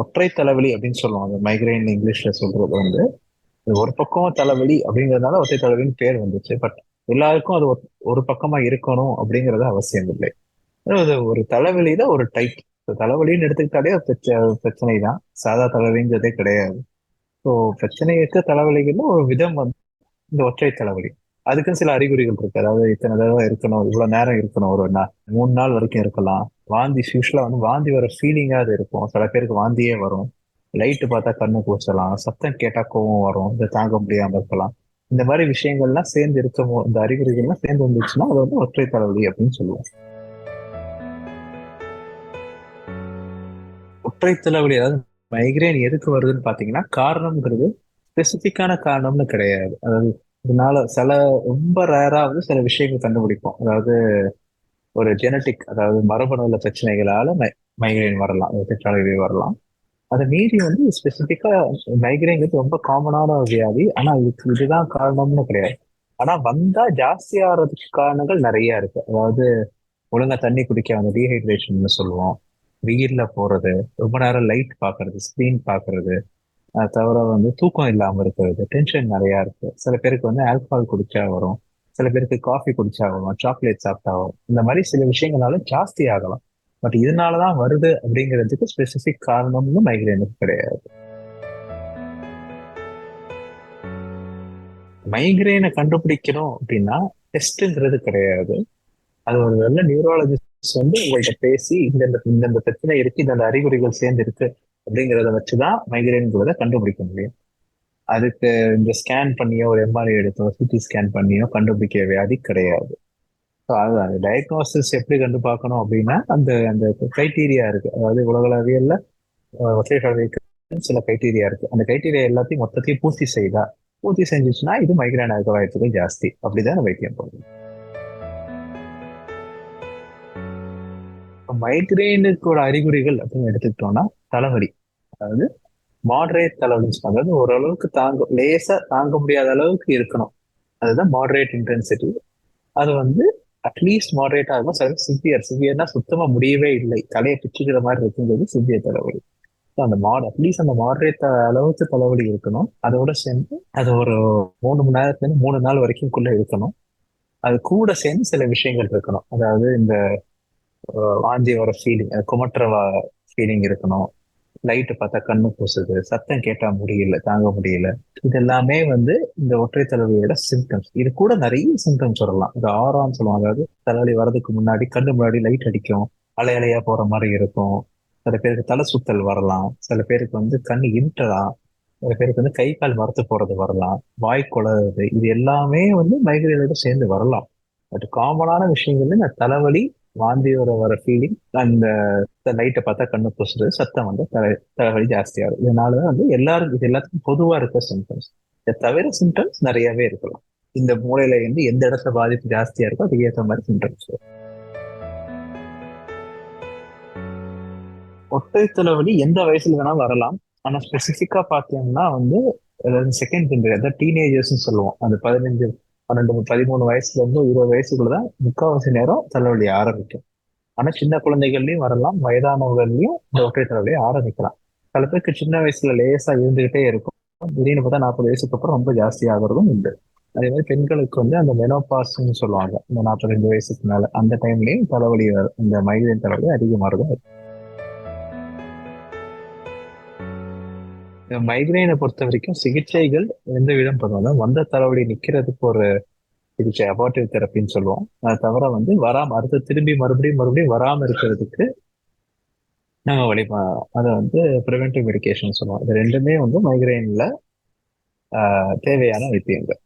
ஒற்றை தலைவலி அப்படின்னு சொல்லுவோம். அந்த மைக்ரைன் இங்கிலீஷ்ல சொல்றது வந்து. ஒரு பக்கம் தலைவலி அப்படிங்கறதுனால ஒற்றை தலைவலின்னு பேர் வந்துச்சு. பட் எல்லாருக்கும் அது ஒரு பக்கமா இருக்கணும் அப்படிங்கறது அவசியம் இல்லை. அது ஒரு தலைவலி தான் ஒரு டைப் தலைவலின்னு எடுத்துக்கிட்டாலே பிரச்சனை தான் சாதா தலைவலிங்கிறதே கிடையாது. ஸோ பிரச்சனைக்கு தலைவலிகள்ல ஒரு விதம் வந்து இந்த ஒற்றை தலைவலி. அதுக்கும் சில அறிகுறிகள் இருக்கு. அதாவது இத்தனை தடவை இருக்கணும் இவ்வளவு நேரம் இருக்கணும் ஒரு மூணு நாள் வரைக்கும் இருக்கலாம். வாந்தி யூஸ்வலா வந்து வாந்தி வர ஃபீலிங்கா அது இருக்கும். சில பேருக்கு வாந்தியே வரும். லைட்டு பார்த்தா கண்ணு கூச்சலாம் சத்தம் கேட்டா கோவம் வரும். இதை தாங்க முடியாம இருக்கலாம். இந்த மாதிரி விஷயங்கள்லாம் சேர்ந்து இருக்கும் இந்த அறிகுறிகள்லாம் சேர்ந்து வந்துச்சுன்னா அது வந்து ஒற்றை தலைவலி அப்படின்னு சொல்லுவோம். ஒற்றை தலைவலி அதாவது மைக்ரேன் எதுக்கு வருதுன்னு பாத்தீங்கன்னா காரணம்ங்கிறது ஸ்பெசிபிக்கான காரணம்னு கிடையாது. அதாவது இதனால சில ரொம்ப ரேரா வந்து சில விஷயங்கள் கண்டுபிடிப்போம். அதாவது ஒரு ஜெனட்டிக் அதாவது மரபணுல பிரச்சனைகளால மைக்ரைன் வரலாம் தலைவலி வரலாம். அதை மீறி வந்து ஸ்பெசிபிக்கா மைக்ரைன்ங்கிறது ரொம்ப காமனான ஒரு வியாதி. ஆனா இதுக்கு இதுதான் காரணம்னு கிடையாது. ஆனா வந்தா ஜாஸ்தி ஆகிறதுக்கு காரணங்கள் நிறைய இருக்கு. அதாவது ஒழுங்கா தண்ணி குடிக்க அந்த டீஹைட்ரேஷன் சொல்லுவோம். வெயில்ல போறது ரொம்ப நேரம் லைட் பாக்குறது ஸ்கிரீன் பாக்குறது அது தவிர வந்து தூக்கம் இல்லாமல் இருக்கிறது டென்ஷன் நிறையா இருக்கு. சில பேருக்கு வந்து ஆல்கஹால் குடிச்சா வரும் சில பேருக்கு காஃபி குடிச்சா வரும் சாக்லேட் சாப்பிட்டா வரும். இந்த மாதிரி சில விஷயங்களால ஜாஸ்தி ஆகலாம். பட் இதனாலதான் வருது அப்படிங்கிறதுக்கு ஸ்பெசிபிக் காரணம்னு மைக்ரேனுக்கு கிடையாது. மைக்ரேனை கண்டுபிடிக்கணும் அப்படின்னா டெஸ்ட்ங்கிறது கிடையாது. அது ஒரு நல்ல நியூரோலஜிஸ்ட் வந்து உங்கள்கிட்ட பேசி இந்த இந்த பிரச்சனை இருக்கு இந்த அறிகுறிகள் சேர்ந்து இருக்கு அப்படிங்கிறத வச்சுதான் மைக்ரேன்கிறத கண்டுபிடிக்க முடியும். அதுக்கு இந்த ஸ்கேன் பண்ணியோ ஒரு எம்ஆர்ஐ எடுத்தோ சிடி ஸ்கேன் பண்ணியோ கண்டுபிடிக்க வியாதி கிடையாது. ஸோ அதுதான் அந்த டயக்னோசிஸ் எப்படி கண்டு பார்க்கணும் அப்படின்னா அந்த அந்த கிரைட்டீரியா இருக்கு. அதாவது உலகளவியல்ல ஒற்றைக்கலவைக்கு சில கிரைட்டீரியா இருக்கு. அந்த கிரைட்டீரியா எல்லாத்தையும் மொத்தத்தையும் பூர்த்தி செய்தா பூர்த்தி செஞ்சிச்சுன்னா இது மைக்ரேன் ஆக வாய்ப்புகள் ஜாஸ்தி. அப்படிதான் வைத்தியம் போகுது மைக்ரைனுக்கோட அறிகுறிகள் அப்படின்னு எடுத்துக்கிட்டோம்னா தலைவலி. அதாவது மாடரேட் தலைவலி அதாவது ஓரளவுக்கு தாங்க லேசா தாங்க முடியாத அளவுக்கு இருக்கணும். அதுதான் மாடரேட் இன்டென்சிட்டி அது வந்து அட்லீஸ்ட் மாடரேட் ஆகும் சில சிவியர் சிவியர்னா சுத்தமா முடியவே இல்லை. தலையை பிச்சுக்கிற மாதிரி இருக்குங்கிறது சிவியர் தலைவலி. அந்த மாட் அட்லீஸ்ட் அந்த மாடரேட் அளவுக்கு தலைவலி இருக்கணும். அதோட சேர்ந்து அது ஒரு மூணு மணி நேரத்துலேருந்து மூணு நாள் வரைக்கும் குள்ள இருக்கணும். அது கூட சேர்ந்து சில விஷயங்கள் இருக்கணும். அதாவது இந்த வாந்தி வர ஃபீலிங் குமற்ற ஃபீலிங் இருக்கணும். லைட்டு பார்த்தா கண்ணு பூசுது. சத்தம் கேட்டா முடியல தாங்க முடியல. இது எல்லாமே வந்து இந்த ஒற்றை தலைவலியோட சிம்டம்ஸ் இது கூட நிறைய சிம்டம்ஸ் வரலாம். இந்த ஆறான்னு சொல்லுவாங்க. அதாவது தலைவலி வர்றதுக்கு முன்னாடி கண்ணு முன்னாடி லைட் அடிக்கும். அலை அலையா போற மாதிரி இருக்கும். சில பேருக்கு தலை சுத்தல் வரலாம். சில பேருக்கு வந்து கண்ணு இருட்டலாம் சில பேருக்கு வந்து கை கால் மரத்து போறது வரலாம். வாய் குளறது இது எல்லாமே வந்து மைக்ரேனோட சேர்ந்து வரலாம். பட் காமனான விஷயங்கள்ல இந்த தலைவலி வாந்தியோட வர ஃபீலிங் அந்த லைட்டை பார்த்தா கண்ணு பூசுறது சத்தம் வந்து தலை தலைவலி ஜாஸ்தியாக இருக்கும் இதனாலதான் வந்து எல்லாரும் இது எல்லாத்துக்கும் பொதுவா இருக்க சிம்டம்ஸ் இதை தவிர சிம்டம்ஸ் நிறையவே இருக்கலாம். இந்த மூளையில வந்து எந்த இடத்துல பாதிப்பு ஜாஸ்தியா இருக்கோ அதுக்கு ஏற்ற மாதிரி சிம்டம்ஸ் ஒற்றை தலைவலி எந்த வயசுல வேணாலும் வரலாம். ஆனா ஸ்பெசிபிக்கா பாத்தீங்கன்னா வந்து அதாவது செகண்ட் ஜென்ரேஷன் அதாவது டீனேஜர்ஸ் சொல்லுவோம். அந்த பதினஞ்சு பன்னெண்டு பதிமூணு வயசுல இருந்து இருபது வயசுக்குள்ளதான் முக்கால்வாசி நேரம் தலைவலி ஆரம்பிக்கும். ஆனா சின்ன குழந்தைகள்லயும் வரலாம் வயதானவர்கள்லயும் இந்த ஒற்றை தலைவலி ஆரம்பிக்கலாம். சில பேருக்கு சின்ன வயசுல லேசா இருந்துகிட்டே இருக்கும். திடீர்னு பார்த்தா நாற்பது வயசுக்கு அப்புறம் ரொம்ப ஜாஸ்தி ஆகுறதும் உண்டு. அதே மாதிரி பெண்களுக்கு வந்து அந்த மெனோபாஸ்ன்னு சொல்லுவாங்க. இந்த நாற்பத்தஞ்சு வயசுக்கு மேல அந்த டைம்லயும் தலைவலி இந்த மைக்ரைன் தலைவலி அதிகமாக இருக்கும் மைக்ரைனை பொறுத்த வரைக்கும் சிகிச்சைகள் எந்த விதம் பண்ணுவோம் வந்த தலைவலி நிக்கிறதுக்கு ஒரு சிகிச்சை அபார்டிவ் தெரப்பின்னு சொல்லுவோம். அதை தவிர வந்து வராம அடுத்து திரும்பி மறுபடியும் மறுபடியும் வராம இருக்கிறதுக்கு நாங்க வழி அதை வந்து ப்ரிவென்டிவ் மெடிக்கேஷன் சொல்லுவோம். இது ரெண்டுமே வந்து மைக்ரைன்ல தேவையான வைத்தியங்கள்.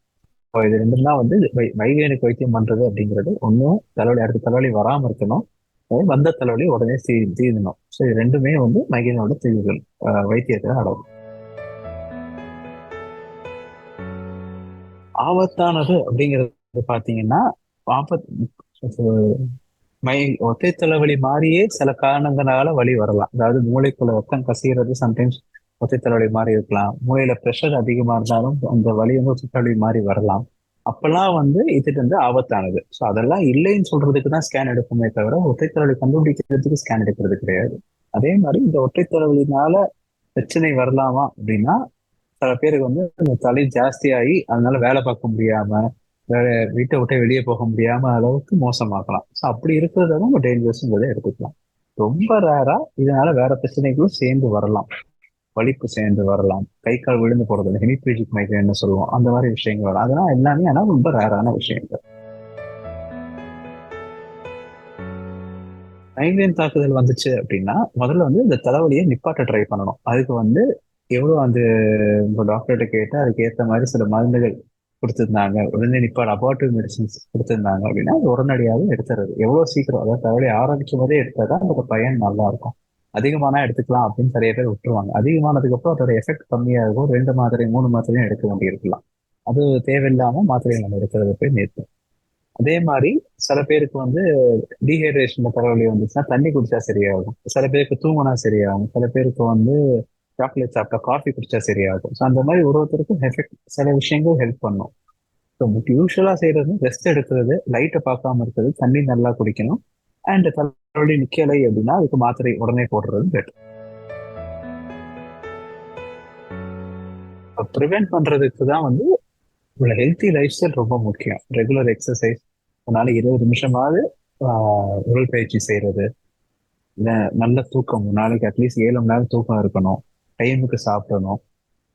இப்போ இது ரெண்டும் தான் வந்து மைக்ரைனுக்கு வைத்தியம் பண்றது அப்படிங்கிறது ஒன்றும் தலைவலி அடுத்த தலைவலி வராம இருக்கணும். வந்த தலைவலி உடனே தீ தீரணும் ஸோ இது ரெண்டுமே வந்து மைக்ரைனோட தீர்வுகள் வைத்தியத்தில் அடங்கும் ஆபத்தானது அப்படிங்கிறது பாத்தீங்கன்னா ஆபத்து மை ஒத்தை தலைவலி மாதிரியே சில காரணங்களால வழி வரலாம். அதாவது மூளைக்குள்ள ரத்தம் கசிகிறது சம்டைம்ஸ் ஒத்தை தலைவலி மாதிரி இருக்கலாம். மூளையில ப்ரெஷர் அதிகமா இருந்தாலும் அந்த வலி வந்து ஒத்தை தலைவலி மாதிரி வரலாம். அப்பெல்லாம் வந்து இது வந்து ஆபத்தானது. ஸோ அதெல்லாம் இல்லைன்னு சொல்றதுக்கு தான் ஸ்கேன் எடுப்போமே தவிர ஒத்தை தலைவலி கண்டுபிடிக்கிறதுக்கு ஸ்கேன் எடுக்கிறது கிடையாது. அதே மாதிரி இந்த ஒற்றை தலைவலினால பிரச்சனை வரலாமா அப்படின்னா சில பேருக்கு வந்து இந்த தலை ஜாஸ்தியாகி அதனால வேலை பார்க்க முடியாம வேற வீட்டை விட்டு வெளியே போக முடியாம அளவுக்கு மோசமாக்கலாம். ஸோ அப்படி இருக்கிறத நம்ம டேஞ்சர்ஸ்ங்கிறத எடுத்துக்கலாம். ரொம்ப ரேரா இதனால வேற பிரச்சனைகளும் சேர்ந்து வரலாம். வலிப்பு சேர்ந்து வரலாம். கை கால் விழுந்து போறது ஹெமிப்ளேஜிக் மைக்ரேன்னு சொல்லுவோம். அந்த மாதிரி விஷயங்கள் வரலாம். அதெல்லாம் எல்லாமே ஆனால் ரொம்ப ரேரான விஷயங்கள். மைக்ரேன் தாக்குதல் வந்துச்சு அப்படின்னா முதல்ல வந்து இந்த தலைவலியை நிப்பாட்ட ட்ரை பண்ணணும். அதுக்கு வந்து எவ்வளோ அந்த உங்க டாக்டர்கிட்ட கேட்டால் அதுக்கேற்ற மாதிரி சில மருந்துகள் கொடுத்துருந்தாங்க. உடனே நிப்பாட் அபார்ட்டிவ் மெடிசின்ஸ் கொடுத்துருந்தாங்க அப்படின்னா அது உடனடியாகவே எடுத்துறது. எவ்வளோ சீக்கிரம்? அதாவது தவளை ஆரம்பிக்கும் போதே எடுத்தால் அதோட பயன் நல்லா இருக்கும் அதிகமானா எடுத்துக்கலாம் அப்படின்னு நிறைய பேர் விட்டுருவாங்க. அதிகமானதுக்கு அப்புறம் அதோட எஃபெக்ட் கம்மியாக இருக்கும் ரெண்டு மாத்திரை மூணு மாத்திரையும் எடுக்க வேண்டியிருக்கலாம். அது தேவையில்லாமல் மாத்திரை நம்ம எடுக்கிறது போய் நிறுத்தும். அதே மாதிரி சில பேருக்கு வந்து டீஹைட்ரேஷன் தலைவலி வந்துச்சுன்னா தண்ணி குடிச்சா சரியாகும். சில பேருக்கு தூங்கினா சரியாகும். சில பேருக்கு வந்து சாக்லேட் சாப்பிட்டா காஃபி குடிச்சா சரியாகும். ஸோ அந்த மாதிரி ஒரு ஒருத்தருக்கும் எஃபெக்ட் சில விஷயங்கள் ஹெல்ப் பண்ணும். ஸோ யூஸ்வலாக செய்யறது ரெஸ்ட் எடுக்கிறது லைட்டை பார்க்காம இருக்கிறது தண்ணி நல்லா குடிக்கணும். அண்ட் தலைவலி நிக்கலை அப்படின்னா அதுக்கு மாத்திரை உடனே போடுறது பெட்டர் ப்ரிவென்ட் பண்றதுக்கு தான் வந்து உள்ள ஹெல்த்தி லைஃப் ஸ்டைல் ரொம்ப முக்கியம். ரெகுலர் எக்ஸசைஸ் அதனால இருபது நிமிஷமாவது உடற்பயிற்சி செய்யறது. இல்லை நல்ல தூக்கம் நாளைக்கு அட்லீஸ்ட் ஏழு மணி நேரம் தூக்கம் இருக்கணும். டைமுக்கு சாப்பிடணும்.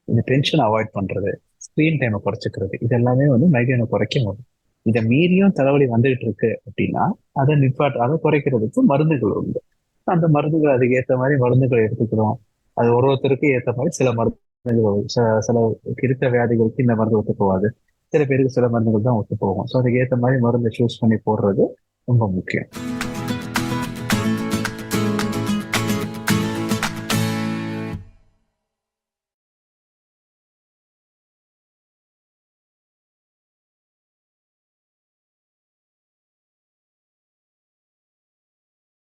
இந்த டென்ஷன் அவாய்ட் பண்றது ஸ்க்ரீன் டைமை குறைச்சிக்கிறது இது எல்லாமே வந்து மைக்ரைனை குறைக்க முடியும் இதை மீறியும் தலைவலி வந்துகிட்டு இருக்கு அப்படின்னா அதை நிப்பாட்டு அதை குறைக்கிறதுக்கு மருந்துகள் உண்டு. அந்த மருந்துகள் அதுக்கு ஏற்ற மாதிரி மருந்துகள் எடுத்துக்கிறோம். அது ஒரு ஒருத்தருக்கு ஏற்ற மாதிரி சில மருந்துகள் சில இருக்க வியாதிகளுக்கு இந்த மருந்து ஒத்து போகாது. சில பேருக்கு சில மருந்துகள் தான் ஒத்து போகும். ஸோ அதுக்கு ஏற்ற மாதிரி மருந்தை சூஸ் பண்ணி போடுறது ரொம்ப முக்கியம்.